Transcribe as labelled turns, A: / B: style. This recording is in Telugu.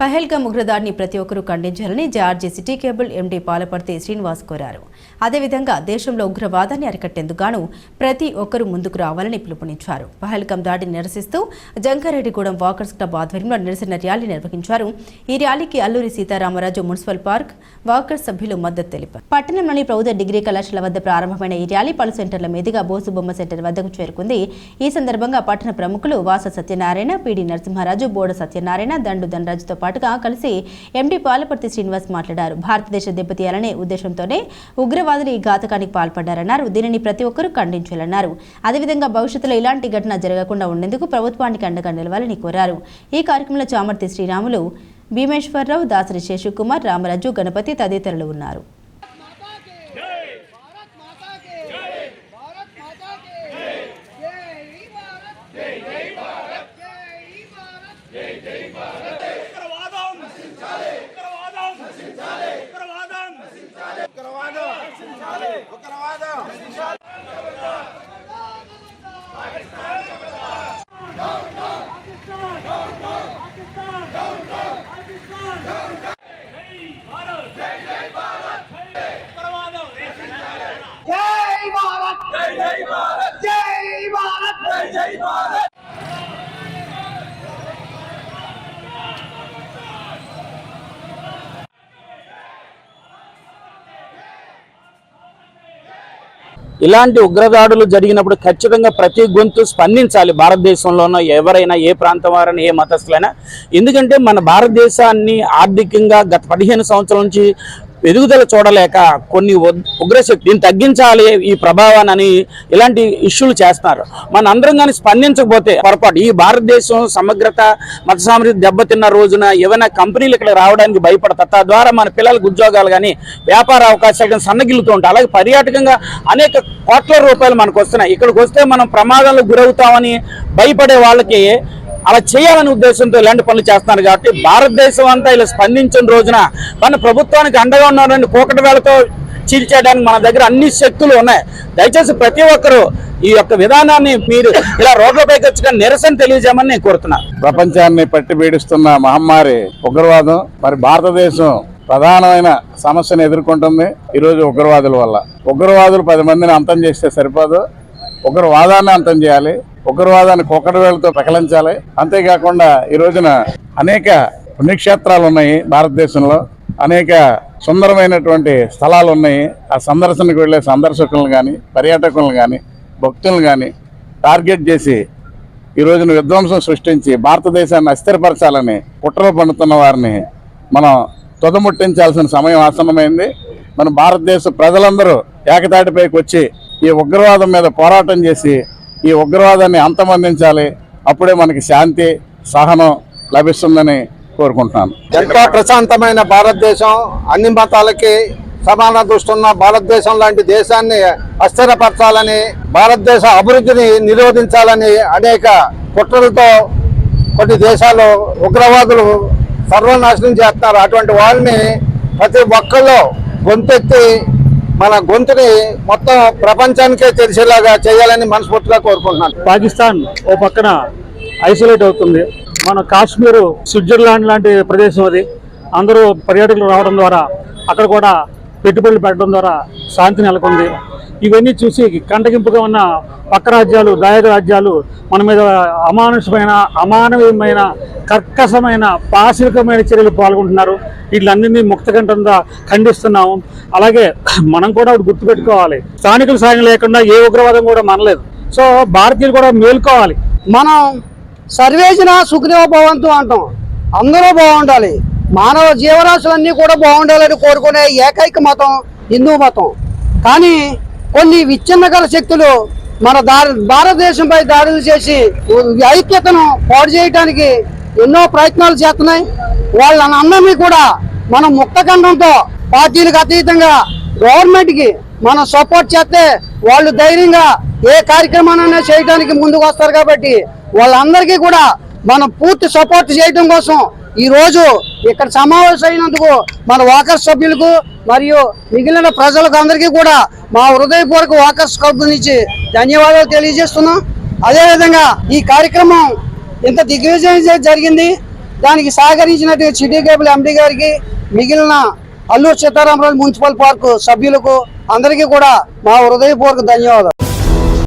A: పహల్గా ఉగ్రదాడిని ప్రతి ఒక్కరూ ఖండించాలని Georgie city cable MD Palaparthi Srinivas కోరారు. అదేవిధంగా దేశంలో ఉగ్రవాదాన్ని అరికట్టేందుకు ప్రతి ఒక్కరూ ముందుకు రావాలని పిలుపునిచ్చారు. పహల్గామ్ దాడిని నిరసిస్తూ జంకారెడ్డిగూడెం వాకర్స్ క్లబ్ ఆధ్వర్యంలో నిరసన ర్యాలీ నిర్వహించారు. ఈ ర్యాలీకి Alluri Sitaramaraju municipal park walkers సభ్యులు మద్దతు తెలిపారు. పట్టణంలోని ప్రభుత్వ డిగ్రీ కళాశాల వద్ద ప్రారంభమైన ఈ ర్యాలీ పలు సెంటర్ల మీదుగా బోసు బొమ్మ సెంటర్ వద్దకు చేరుకుంది. ఈ సందర్భంగా పట్టణ ప్రముఖులు వాస సత్యనారాయణ పిడి నరసింహారాజు బోడ సత్యనారాయణ దండు ధనరాజుతో పాటుగా కలిసి ఎండీ పాలపర్తి శ్రీనివాస్ మాట్లాడారు. భారతదేశ దెబ్బతీయాలనే ఉద్దేశంతోనే ఉగ్రవాదులు ఈ ఘాతకానికి పాల్పడ్డారన్నారు. దీనిని ప్రతి ఒక్కరూ ఖండించాలన్నారు. అదేవిధంగా భవిష్యత్తులో ఇలాంటి ఘటన జరగకుండా ఉండేందుకు ప్రభుత్వానికి అండగా నిలవాలని కోరారు. ఈ కార్యక్రమంలో చామర్తి శ్రీరాములు భీమేశ్వరరావు దాసరి శేషుకుమార్ రామరాజు గణపతి తదితరులు ఉన్నారు.
B: ఉగ్రవాదం
C: జై భారత్
B: జై భారత్
C: జై భారత్
B: జై భారత్
D: ఇలాంటి ఉగ్రదాడులు జరిగినప్పుడు ఖచ్చితంగా ప్రతి గొంతు స్పందించాలి భారతదేశంలోనో ఎవరైనా ఏ ప్రాంతం వారైనా ఏ మతస్థులైనా. ఎందుకంటే మన భారతదేశాన్ని ఆర్థికంగా గత పదిహేను సంవత్సరాల నుంచి ఎదుగుదల చూడలేక కొన్ని ఉగ్రశక్తిని ఉగ్రశక్తి దీన్ని తగ్గించాలి ఈ ప్రభావాన్ని ఇలాంటి ఇష్యూలు చేస్తున్నారు. మన అందరం కానీ స్పందించకపోతే పొరపాటు. ఈ భారతదేశం సమగ్రత మత సామర్థ్యం దెబ్బతిన్న రోజున ఏమైనా కంపెనీలు ఇక్కడ రావడానికి భయపడతారు తద్వారా మన పిల్లలకు ఉద్యోగాలు కానీ వ్యాపార అవకాశాలు కానీ సన్నగిల్లుతూ ఉంటాయి. అలాగే పర్యాటకంగా అనేక కోట్ల రూపాయలు మనకు వస్తున్నాయి ఇక్కడికి వస్తే మనం ప్రమాదంలో గురవుతామని భయపడే వాళ్ళకి అలా చేయాలనే ఉద్దేశంతో ఇలాంటి పనులు చేస్తున్నారు కాబట్టి భారతదేశం అంతా ఇలా స్పందించిన రోజున మన ప్రభుత్వానికి అండగా ఉన్నారని కోకటి వేళతో చీల్చేయడానికి మన దగ్గర అన్ని శక్తులు ఉన్నాయి. దయచేసి ప్రతి ఒక్కరూ ఈ యొక్క విధానాన్ని మీరు ఇలా రోడ్లపైకి వచ్చి నిరసన తెలియజేయమని నేను కోరుతున్నాను
E: ప్రపంచాన్ని పట్టి పీడిస్తున్న మహమ్మారి ఉగ్రవాదం మరి భారతదేశం ప్రధానమైన సమస్యను ఎదుర్కొంటుంది. ఈరోజు ఉగ్రవాదుల వల్ల. ఉగ్రవాదులు పది మందిని అంతం చేస్తే సరిపోదు. ఉగ్రవాదాన్ని అంతం చేయాలి ఉగ్రవాదాన్ని కుక్కడి వేలతో ప్రకలించాలి అంతేకాకుండా ఈ రోజున అనేక పుణ్యక్షేత్రాలు ఉన్నాయి భారతదేశంలో. అనేక సుందరమైనటువంటి స్థలాలు ఉన్నాయి. ఆ సందర్శనకు వెళ్ళే సందర్శకులను కానీ పర్యాటకులను కానీ భక్తులను కానీ టార్గెట్ చేసి ఈ రోజున విధ్వంసం సృష్టించి భారతదేశాన్ని అస్థిరపరచాలని కుట్రలు పండుతున్న వారిని మనం తుదముట్టించాల్సిన సమయం ఆసన్నమైంది. మన భారతదేశ ప్రజలందరూ ఏకతాటిపైకి వచ్చి ఈ ఉగ్రవాదం మీద పోరాటం చేసి ఈ ఉగ్రవాదాన్ని అంతమందించాలి. అప్పుడే మనకి శాంతి సహనం లభిస్తుందని కోరుకుంటున్నాను.
F: ఎంతో ప్రశాంతమైన భారతదేశం అన్ని మతాలకి సమాన దృష్టి ఉన్న భారతదేశం లాంటి దేశాన్ని అస్థిరపరచాలని భారతదేశ అభివృద్ధిని నిరోధించాలని అనేక కుట్రలతో కొన్ని దేశాలు ఉగ్రవాదులు సర్వనాశనం చేస్తున్నారు. అటువంటి వాళ్ళని ప్రతి ఒక్కళ్ళు గొంతెత్తి మన గొంతుని మొత్తం ప్రపంచానికే తెలిసేలాగా చేయాలని మనస్ఫూర్తిగా కోరుకుంటున్నాను.
G: పాకిస్తాన్ ఓ పక్కన ఐసోలేట్ అవుతుంది. మన కాశ్మీరు స్విట్జర్లాండ్ లాంటి ప్రదేశం అది. అందరూ పర్యాటకులు రావడం ద్వారా అక్కడ కూడా పెట్టుబడులు పెట్టడం ద్వారా శాంతి నెలకొంది. ఇవన్నీ చూసి కంటగింపుగా ఉన్న పక్క రాజ్యాలు దాయక రాజ్యాలు మన మీద అమానుషమైన అమానవీయమైన కర్కశమైన పాశవికమైన చర్యలు పాల్గొంటున్నారు. వీటిలన్నింటినీ ముక్తకంఠంగా ఖండిస్తున్నాము. అలాగే మనం కూడా గుర్తుపెట్టుకోవాలి. స్థానికుల సాయం లేకుండా ఏ ఉగ్రవాదం కూడా మనలేదు. సో భారతీయులు కూడా మేల్కోవాలి.
C: మనం సర్వేజన సుఖదేవ భవంతు అంటాం. అందరూ బాగుండాలి. మానవ జీవరాశులన్నీ కూడా బాగుండాలని కోరుకునే ఏకైక మతం హిందూ మతం. కానీ కొన్ని విచ్ఛిన్నకర శక్తులు మన దారి భారతదేశంపై దాడులు చేసి ఐక్యతను పాడు చేయడానికి ఎన్నో ప్రయత్నాలు చేస్తున్నాయి. వాళ్ళందరినీ కూడా మనం ముక్తఖండంతో పార్టీలకు అతీతంగా గవర్నమెంట్కి మనం సపోర్ట్ చేస్తే వాళ్ళు ధైర్యంగా ఏ కార్యక్రమాన్ని చేయడానికి ముందుకు వస్తారు కాబట్టి వాళ్ళందరికీ కూడా మనం పూర్తి సపోర్ట్ చేయడం కోసం ఈరోజు ఇక్కడ సమావేశం అయినందుకు మన వాకర్స్ సభ్యులకు మరియు మిగిలిన ప్రజలకు అందరికీ కూడా మా హృదయపూర్వక వాకర్స్ క్లబ్ నుంచి ధన్యవాదాలు తెలియజేస్తున్నాం. అదేవిధంగా ఈ కార్యక్రమం ఇంత దిగ్విజయం జరిగింది. దానికి సహకరించినట్టు సిటీ కేబుల్ ఎండి గారికి మిగిలిన అల్లూరు సీతారామరాజు మున్సిపల్ పార్కు సభ్యులకు అందరికీ కూడా మా హృదయపూర్వక ధన్యవాదాలు.